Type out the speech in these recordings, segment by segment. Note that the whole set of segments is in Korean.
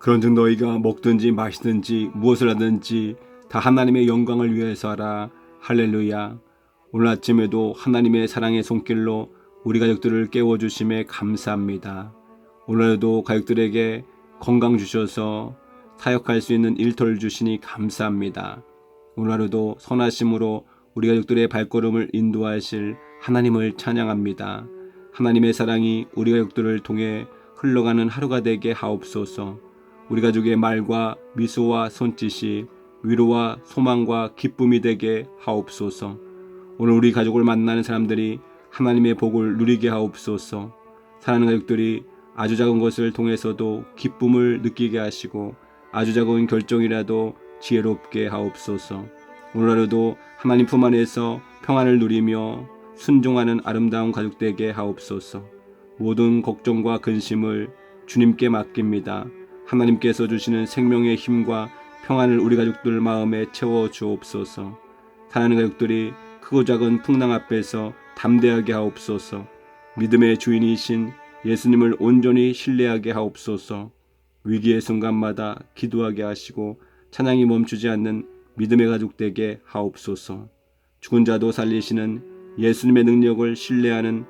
그런즉 너희가 먹든지 마시든지 무엇을 하든지 다 하나님의 영광을 위해서 하라. 할렐루야. 오늘 아침에도 하나님의 사랑의 손길로 우리 가족들을 깨워 주심에 감사합니다. 오늘도 가족들에게 건강 주셔서 사역할 수 있는 일터를 주시니 감사합니다. 오늘 하루도 선하심으로 우리 가족들의 발걸음을 인도하실 하나님을 찬양합니다. 하나님의 사랑이 우리 가족들을 통해 흘러가는 하루가 되게 하옵소서. 우리 가족의 말과 미소와 손짓이 위로와 소망과 기쁨이 되게 하옵소서. 오늘 우리 가족을 만나는 사람들이 하나님의 복을 누리게 하옵소서. 사랑하는 가족들이 아주 작은 것을 통해서도 기쁨을 느끼게 하시고 아주 작은 결정이라도 지혜롭게 하옵소서. 오늘 하루도 하나님 품 안에서 평안을 누리며 순종하는 아름다운 가족 되게 하옵소서. 모든 걱정과 근심을 주님께 맡깁니다. 하나님께서 주시는 생명의 힘과 평안을 우리 가족들 마음에 채워 주옵소서. 사랑하는 가족들이 크고 작은 풍랑 앞에서 담대하게 하옵소서. 믿음의 주인이신 예수님을 온전히 신뢰하게 하옵소서. 위기의 순간마다 기도하게 하시고 찬양이 멈추지 않는 믿음의 가족 되게 하옵소서. 죽은 자도 살리시는 예수님의 능력을 신뢰하는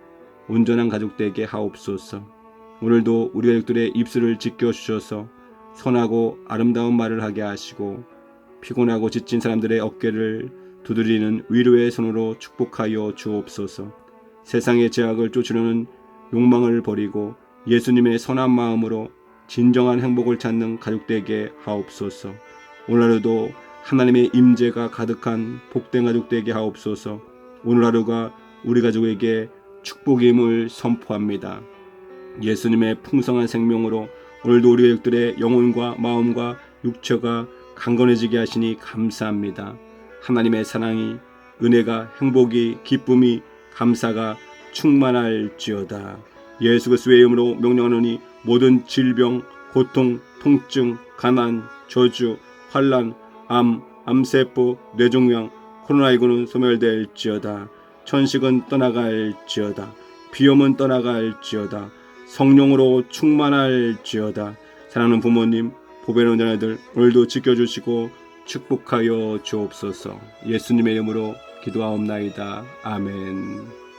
온전한 가족 되게 하옵소서. 오늘도 우리 가족들의 입술을 지켜 주셔서 선하고 아름다운 말을 하게 하시고 피곤하고 지친 사람들의 어깨를 두드리는 위로의 손으로 축복하여 주옵소서. 세상의 제약을 쫓으려는 욕망을 버리고 예수님의 선한 마음으로 진정한 행복을 찾는 가족 되게 하옵소서. 오늘 하루도 하나님의 임재가 가득한 복된 가족 되게 하옵소서. 오늘 하루가 우리 가족에게 축복임을 선포합니다. 예수님의 풍성한 생명으로 오늘도 우리 가족들의 영혼과 마음과 육체가 강건해지게 하시니 감사합니다. 하나님의 사랑이 은혜가 행복이 기쁨이 감사가 충만할지어다. 예수 그리스도의 이름으로 명령하노니 모든 질병, 고통, 통증, 가난, 저주, 환란, 암, 암세포, 뇌종양, 코로나19는 소멸될지어다. 천식은 떠나갈지어다. 비염은 떠나갈지어다. 성령으로 충만할지어다. 사랑하는 부모님, 보배는 자녀들 오늘도 지켜주시고 축복하여 주옵소서. 예수님의 이름으로 기도하옵나이다. 아멘.